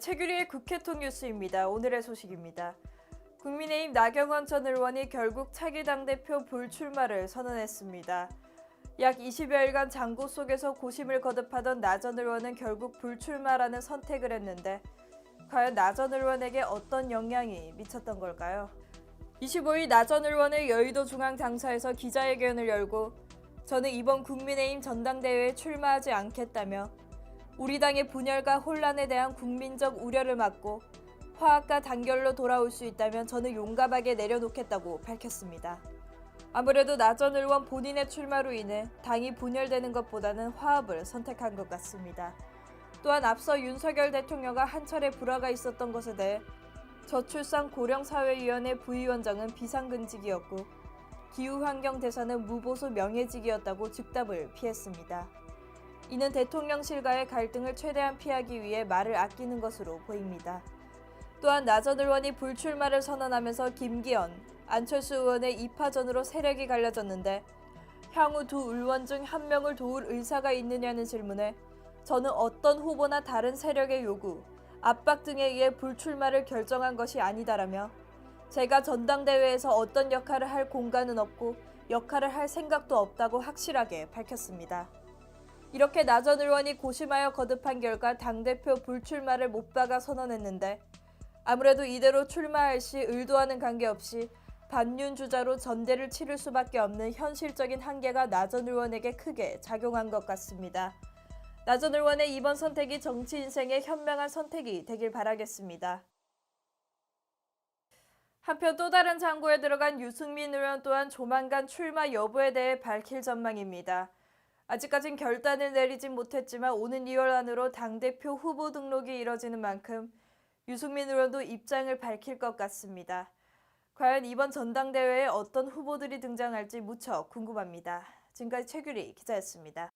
최규리의 국회통 뉴스입니다. 오늘의 소식입니다. 국민의힘 나경원 전 의원이 결국 차기 당대표 불출마를 선언했습니다. 약 20여일간 장고 속에서 고심을 거듭하던 나 전 의원은 결국 불출마라는 선택을 했는데 과연 나 전 의원에게 어떤 영향이 미쳤던 걸까요? 25일 나 전 의원은 여의도 중앙당사에서 기자회견을 열고 저는 이번 국민의힘 전당대회에 출마하지 않겠다며 우리 당의 분열과 혼란에 대한 국민적 우려를 막고 화합과 단결로 돌아올 수 있다면 저는 용감하게 내려놓겠다고 밝혔습니다. 아무래도 나전 의원 본인의 출마로 인해 당이 분열되는 것보다는 화합을 선택한 것 같습니다. 또한 앞서 윤석열 대통령과 한 차례 불화가 있었던 것에 대해 저출산 고령사회위원회 부위원장은 비상근직이었고 기후환경대사는 무보수 명예직이었다고 즉답을 피했습니다. 이는 대통령실과의 갈등을 최대한 피하기 위해 말을 아끼는 것으로 보입니다. 또한 나 전 의원이 불출마를 선언하면서 김기현, 안철수 의원의 입하전으로 세력이 갈려졌는데 향후 두 의원 중 한 명을 도울 의사가 있느냐는 질문에 저는 어떤 후보나 다른 세력의 요구, 압박 등에 의해 불출마를 결정한 것이 아니다라며 제가 전당대회에서 어떤 역할을 할 공간은 없고 역할을 할 생각도 없다고 확실하게 밝혔습니다. 이렇게 나전 의원이 고심하여 거듭한 결과 당대표 불출마를 못 박아 선언했는데 아무래도 이대로 출마할 시 의도와는 관계없이 반윤 주자로 전대를 치를 수밖에 없는 현실적인 한계가 나전 의원에게 크게 작용한 것 같습니다. 나전 의원의 이번 선택이 정치 인생의 현명한 선택이 되길 바라겠습니다. 한편 또 다른 장고에 들어간 유승민 의원 또한 조만간 출마 여부에 대해 밝힐 전망입니다. 아직까진 결단을 내리진 못했지만 오는 2월 안으로 당대표 후보 등록이 이뤄지는 만큼 유승민 의원도 입장을 밝힐 것 같습니다. 과연 이번 전당대회에 어떤 후보들이 등장할지 무척 궁금합니다. 지금까지 최규리 기자였습니다.